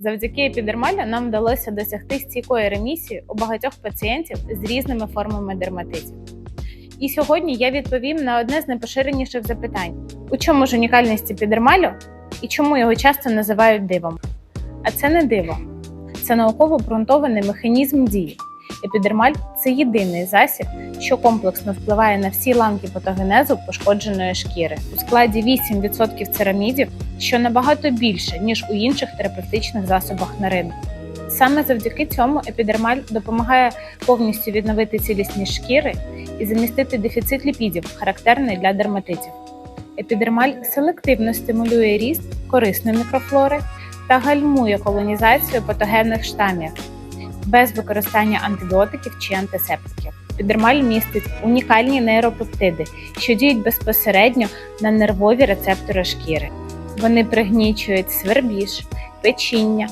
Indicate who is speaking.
Speaker 1: Завдяки епідермалю нам вдалося досягти стійкої ремісії у багатьох пацієнтів з різними формами дерматитів. І сьогодні я відповім на одне з найпоширеніших запитань: у чому ж унікальність епідермалю і чому його часто називають дивом? А це не диво, це науково обґрунтований механізм дії. Епідермаль це єдиний засіб, що комплексно впливає на всі ланки патогенезу пошкодженої шкіри у складі 8% церамідів, що набагато більше ніж у інших терапевтичних засобах на ринку. Саме завдяки цьому епідермаль допомагає повністю відновити цілісність шкіри і замістити дефіцит ліпідів, характерний для дерматитів. Епідермаль селективно стимулює ріст корисної мікрофлори та гальмує колонізацію патогенних штамів без використання антибіотиків чи антисептиків. Підермаль містить унікальні нейропептиди, що діють безпосередньо на нервові рецептори шкіри. Вони пригнічують свербіж, печіння,